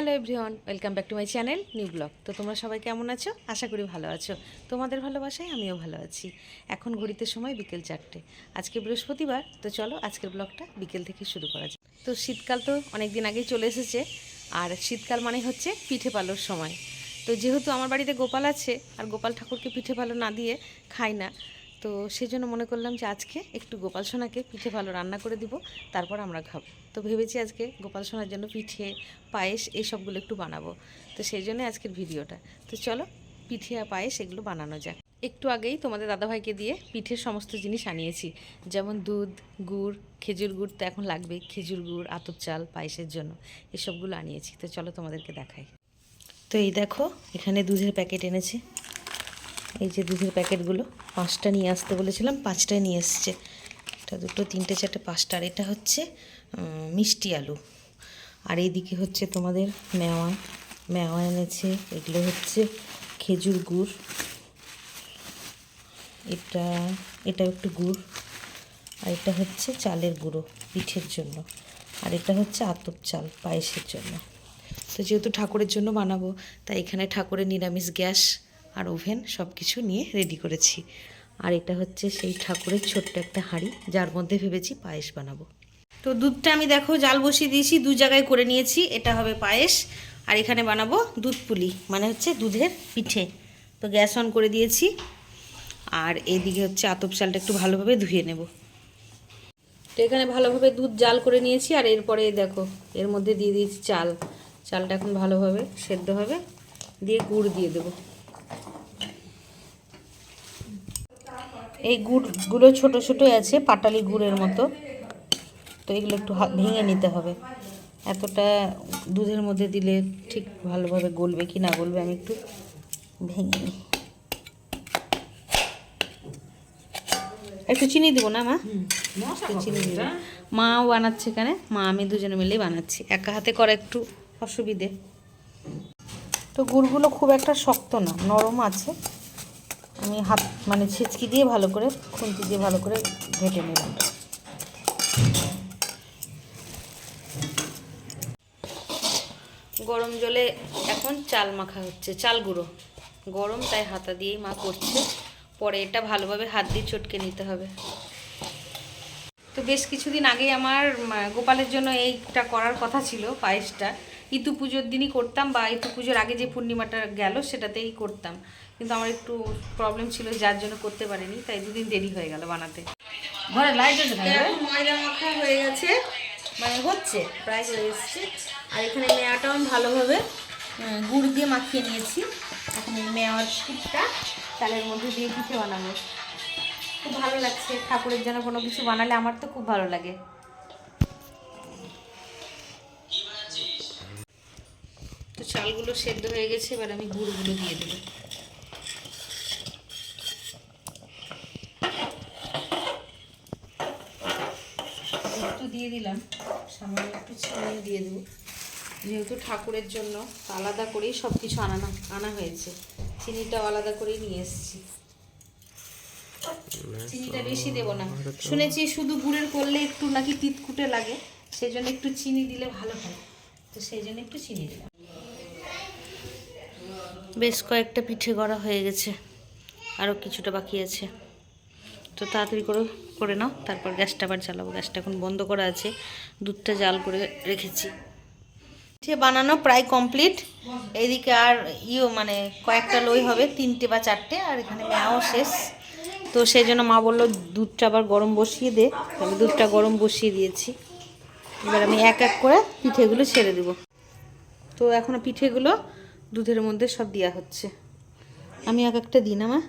Hello everyone, welcome back to my channel, new vlog. তো তোমরা সবাই কেমন আছো? আশা করি ভালো আছো। তোমাদের ভালোবাসায় আমিও ভালো আছি। এখন ঘড়িতে সময় বিকেল চারটে। আজকে বৃহস্পতিবার, তো চলো আজকের ব্লগটা বিকেল থেকে শুরু করা যাক। তো শীতকাল তো অনেক দিন আগেই চলে এসেছে, আর শীতকাল মানে হচ্ছে পিঠে পালোর সময়। তো যেহেতু আমার বাড়িতে গোপাল আছে, আর গোপাল ঠাকুরকে পিঠে পালো না দিয়ে খাই না তো সেই জন্য মনে করলাম যে আজকে একটু গোপাল সোনাকে পিঠে ভালো রান্না করে দিব, তারপর আমরা খাব। তো ভেবেছি আজকে গোপাল সোনার জন্য পিঠে, পায়েস, এই সবগুলো একটু বানাবো। তো সেই জন্য আজকের ভিডিওটা। তো চলো, পিঠে আর পায়েস এগুলো বানানো যাক। একটু আগেই তোমাদের দাদাভাইকে দিয়ে পিঠের সমস্ত জিনিস আনিয়েছি। যেমন দুধ, গুড়, খেজুর গুড় তো এখন লাগবে, খেজুর গুড়, আতপ চাল, পায়েসের জন্য এসবগুলো আনিয়েছি। তো চলো তোমাদেরকে দেখাই। তো এই দেখো, এখানে দুধের প্যাকেট এনেছে। এই যে দুধের প্যাকেটগুলো, পাঁচটা নিয়ে আসতে বলেছিলাম, পাঁচটায় নিয়ে এসছে। এটা দুটো, তিনটে, চারটে, পাঁচটা। আর এটা হচ্ছে মিষ্টি আলু। আর এইদিকে হচ্ছে তোমাদের মেওয়া। মেওয়া এনেছে, এগুলো হচ্ছে খেজুর গুড়। এটা এটা একটু গুড়। আর এটা হচ্ছে চালের গুঁড়ো পিঠের জন্য। আর এটা হচ্ছে আতপ চাল পায়েসের জন্য। তো যেহেতু ঠাকুরের জন্য বানাবো, তাই এখানে ঠাকুরের নিরামিষ গ্যাস আর ওভেন সব কিছু নিয়ে রেডি করেছি। আর এটা হচ্ছে সেই ঠাকুরের ছোট্ট একটা হাঁড়ি, যার মধ্যে ভেবেছি পায়েস বানাবো। তো দুধটা আমি দেখো, জাল বসিয়ে দিয়েছি, দু জায়গায় করে নিয়েছি, এটা হবে পায়েস। আর এখানে বানাবো দুধ পুলি মানে হচ্ছে দুধের পিঠে। তো গ্যাস অন করে দিয়েছি। আর এদিকে হচ্ছে আতপ চালটা একটু ভালোভাবে ধুয়ে নেব। তো এখানে ভালোভাবে দুধ জাল করে নিয়েছি, আর এরপরে দেখো, এর মধ্যে দিয়ে দিয়েছি চাল। চালটা এখন ভালোভাবে সেদ্ধ হবে। দিয়ে গুড় দিয়ে দেবো। এই গুড়গুলো ছোট ছোট আছে, পাটালি গুড়ের মতো। তো এগুলো একটু ভেঙে নিতে হবে। এতটা দুধের মধ্যে দিলে ঠিক ভালোভাবে গলবে কি না গলবে আমি একটু ভেঙে নিই। একটু চিনি দিব না, মা? চিনি দিব। মাও বানাচ্ছে এখানে, মা আমি দুজনে মিলেই বানাচ্ছি। একা হাতে করা একটু অসুবিধে। তো গুড়গুলো খুব একটা শক্ত না, নরম আছে। আমি হাত মানে ছেচকি দিয়ে ভালো করে, খুন্তি দিয়ে ভালো করে ঘেটে নিলাম। গরম জলে এখন চাল মাখা হচ্ছে, চাল গুঁড়ো। গরম তাই হাতা দিয়েই মা করছে। পরে এটা ভালোভাবে হাত দিয়ে চটকে নিতে হবে। তো বেশ কিছুদিন আগেই আমার গোপালের জন্য এইটা করার কথা ছিল, পায়েসটা। ইতু পুজোর দিনই করতাম বা ইতু পুজোর আগে যে পূর্ণিমাটা গেল সেটাতেই করতাম। কিন্তু আমার একটু প্রবলেম ছিল যার জন্য করতে পারিনি তাই দুদিন দেরি হয়ে গেল বানাতে। ঘরে লাইট ময়দা মাখা হয়ে গেছে। মানে হচ্ছে প্রায় হয়ে এসছে। আর এখানে মেয়াটাও আমি ভালোভাবে গুড় দিয়ে মাখিয়ে নিয়েছি। এখন এই মেয়ার পুরটা চালের মধ্যে দিয়ে পিঠে বানাবো। খুব ভালো লাগছে ঠাকুরের জন্য কোনো কিছু বানালে আমার তো খুব ভালো লাগে। চালগুলো সেদ্ধ হয়ে গেছে, এবার আমি গুড়গুলো দিয়ে দেবো। একটু দিয়ে দিলাম, সামান্য একটু চিনি দিয়ে দেবো। যেহেতু ঠাকুরের জন্য আলাদা করেই সব কিছু আনানো, আনা হয়েছে চিনিটাও আলাদা করেই নিয়ে এসেছি। চিনিটা বেশি দেবো না। শুনেছি শুধু গুড়ের করলে একটু নাকি তিতকুটে লাগে সেই জন্য একটু চিনি দিলে ভালো হয়। তো সেই জন্য একটু চিনি দিলাম। বেশ কয়েকটা পিঠে গড়া হয়ে গেছে। আরও কিছুটা বাকি আছে। তো তাড়াতাড়ি করে করে নাও, তারপর গ্যাসটা আবার জ্বালাবো। গ্যাসটা এখন বন্ধ করা আছে। দুধটা জাল করে রেখেছি। পিঠে বানানো প্রায় কমপ্লিট এইদিকে আর ইও মানে কয়েকটা লই হবে, তিনটে বা চারটে, আর এখানে মেয়াও শেষ। তো সেই জন্য মা বলল, দুধটা আবার গরম বসিয়ে দে। আমি দুধটা গরম বসিয়ে দিয়েছি। এবার আমি এক এক করে পিঠেগুলো ছেড়ে দেব। তো এখনও পিঠেগুলো দুধের মধ্যে সব দেওয়া হচ্ছে। আমি এক একটা দিই না মা?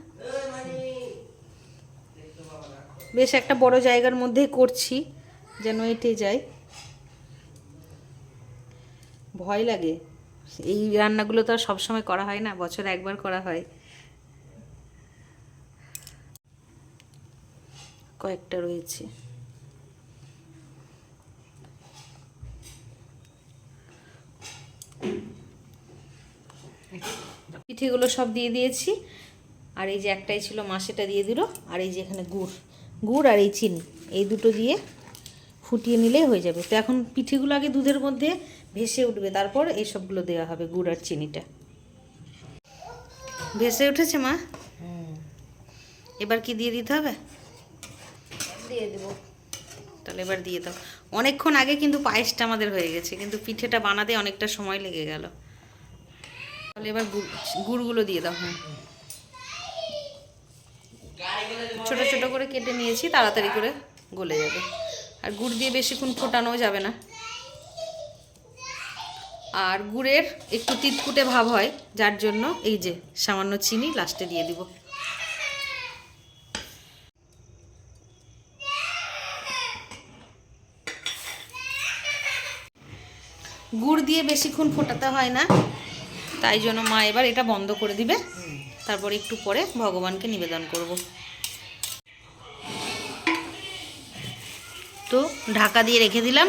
বেশ একটা বড় জায়গার মধ্যেই করছি যেন এটে যায় ভয় লাগে। এই রান্নাগুলো তো আর সবসময় করা হয় না বছরে একবার করা হয়। কয়েকটা রয়েছে। পিঠেগুলো সব দিয়ে দিয়েছি। আর এই যে একটাই ছিল মাসেটা দিয়ে দিল। আর এই যে এখানে গুড়। গুড় আর এই চিনি এই দুটো দিয়ে ফুটিয়ে নিলেই হয়ে যাবে। তো এখন পিঠেগুলো আগে দুধের মধ্যে ভেসে উঠবে তারপর এই সবগুলো দেওয়া হবে গুড় আর চিনিটা। ভেসে উঠেছে মা? এবার কি দিয়ে দিতে হবে? দিয়ে দেবো। তাহলে এবার দিয়ে দাও। অনেকক্ষণ আগে কিন্তু পায়েসটা আমাদের হয়ে গেছে কিন্তু পিঠেটা বানাতে অনেকটা সময় লেগে গেল। তাহলে এবার গুড়গুলো দিয়ে দাও হ্যাঁ। ছোটো ছোটো করে কেটে নিয়েছি, তাড়াতাড়ি করে গলে যাবে। আর গুড় দিয়ে বেশিক্ষণ ফোটানো যাবে না। আর গুড়ের একটু তিতকুটে ভাব হয়, যার জন্য এই যে সামান্য চিনি লাস্টে দিয়ে দিব। গুড় দিয়ে বেশিক্ষণ ফোটাতে হয় না। তাই জন্য মা এবার এটা বন্ধ করে দিবে। তারপর একটু পরে ভগবানকে নিবেদন করব। তো ঢাকা দিয়ে রেখে দিলাম।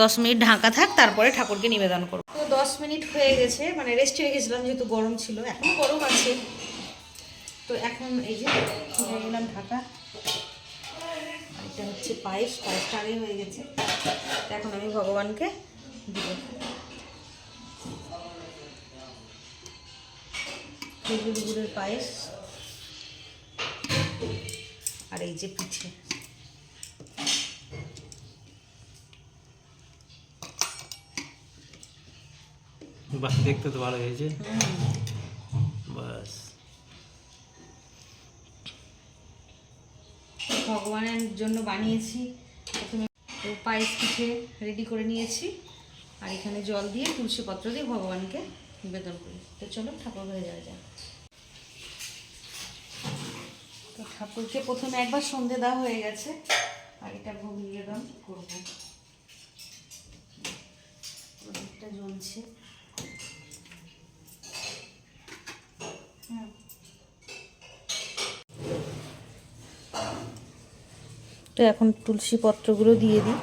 দশ মিনিট ঢাকা থাক, তারপরে ঠাকুরকে নিবেদন করব। তো দশ মিনিট হয়ে গেছে মানে রেস্টে রেখেছিলাম যেহেতু গরম ছিল, এখন গরম আছে। তো এখন এই যে খুলে নিলাম ঢাকা। এটা হচ্ছে পায়েস, পায়েসটা আগে হয়ে গেছে। এখন আমি ভগবানকে দিব। খেজুর গুড়ের পায়েস আর এই যে পিঠে। বাহ দেখতে তো ভালো হয়েছে। বাস। ভগবানের জন্য বানিয়েছি। প্রথমে পায়েস পিঠে রেডি করে নিয়েছি। আর এখানে জল দিয়ে তুলসী পত্র দিয়ে ভগবানকে নিবেদন করি। তো চলো ঠাকুর ঘরে যাওয়া যাক। তো ঠাকুরকে প্রথমে একবার সন্ধে দেওয়া হয়ে গেছে, আর এটা ভোগ নিবেদন করব। প্রদীপটা জ্বলছে তো এখন তুলসী পত্রগুলো দিয়ে দিই।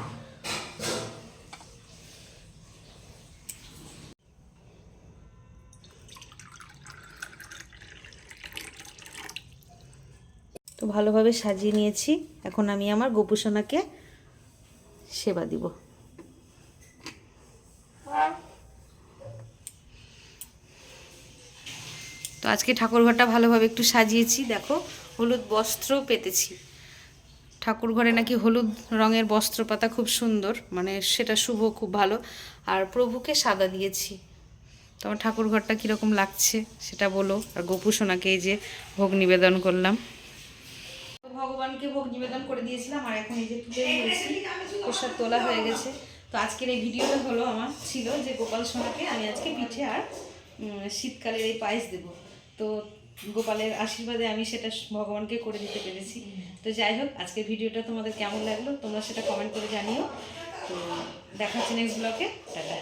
তো ভালোভাবে সাজিয়ে নিয়েছি। এখন আমি আমার গোপুসোনাকে সেবা দিব। তো আজকে ঠাকুরঘরটা ভালোভাবে একটু সাজিয়েছি। দেখো, হলুদ বস্ত্র পেতেছি। ঠাকুর ঘরে নাকি হলুদ রঙের বস্ত্র পাতা খুব সুন্দর মানে সেটা শুভ, খুব ভালো। আর প্রভুকে সাদা দিয়েছি। তো আমার ঠাকুর ঘরটা কীরকম লাগছে সেটা বলো। আর গোপু সোনাকে এই যে ভোগ নিবেদন করলাম। ভগবানকে ভোগ নিবেদন করে দিয়েছিলাম আর এখন এই যে তুলে নিয়েছি প্রসাদ তোলা হয়ে গেছে। তো আজকের এই ভিডিওটা হলো আমার ছিল যে গোপাল সোনাকে আমি আজকে পিঠে আর শীতকালের এই পায়েস দেব। তো গোপালের আশীর্বাদে আমি সেটা ভগবানকে করে দিতে পেরেছি। তো যাই হোক আজকের ভিডিওটা তোমাদের কেমন লাগল তোমরা সেটা কমেন্ট করে জানিও। তো দেখা হচ্ছে নেক্সট ব্লগে টাটা।